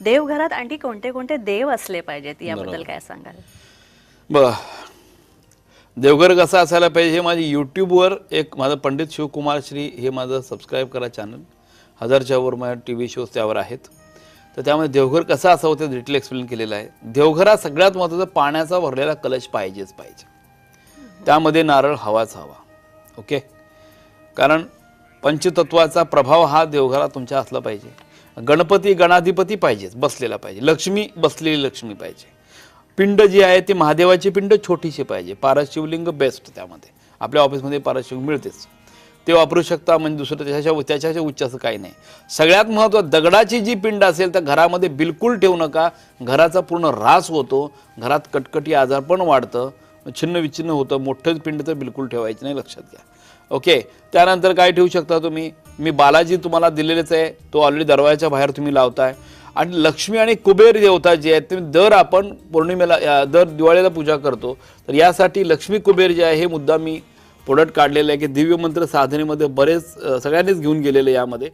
देवघरात आणखी कोणते कोणते देव असले पाहिजेत? याबद्दल. काय सांगाल? ब देवघर कसा असायला पाहिजे हे माझी यूट्यूबवर एक माझं पंडित शिवकुमार श्री हे माझं सबस्क्राईब करा चॅनल हजारच्या वर माझ्या टी व्ही शोज त्यावर आहेत. तर त्यामध्ये देवघर कसं असावं ते डिटेल एक्सप्लेन केलेलं आहे. देवघरात सगळ्यात महत्त्वाचं पाण्याचा भरलेला कलश पाहिजेच पाहिजे. त्यामध्ये नारळ हवाच हवा. ओके कारण पंचतत्वाचा प्रभाव हा देवघरात तुमच्या असला पाहिजे. गणपती गणाधिपती पाहिजेच बसलेला पाहिजे. लक्ष्मी बसलेली लक्ष्मी पाहिजे. पिंड जी आहे ती महादेवाची पिंड छोटीशी पाहिजे. पाराशिवलिंग बेस्ट त्यामध्ये. आपल्या ऑफिसमध्ये पाराशिव मिळतेच. ते वापरू शकता म्हणजे दुसरं त्याच्या त्याच्याच्या उच्च असं काही नाही. सगळ्यात महत्त्वाचं दगडाची जी पिंड असेल तर घरामध्ये बिलकुल ठेवू नका. घराचा पूर्ण ऱ्हास होतो. घरात कटकटी आजार पण वाढतं. छिन्न विच्छिन्न होतं. मोठं पिंड तर बिलकुल ठेवायचं नाही लक्षात घ्या. ओके त्यानंतर काय ठेवू शकता तुम्ही? मी बालाजी तुम्हाला दिलेलेच आहे. तो ऑलरेडी दरवाजाच्या बाहेर तुम्ही लावताय. आणि लक्ष्मी आणि कुबेर देवता जे आहेत ते दर आपण पौर्णिमेला दर दिवाळीला पूजा करतो. तर यासाठी लक्ष्मी कुबेर जे आहे हे मुद्दा मी प्रोडक्ट काढलेलं आहे की दिव्य मंत्र साधनेमध्ये बरेच सगळ्यांनीच घेऊन गेलेले यामध्ये.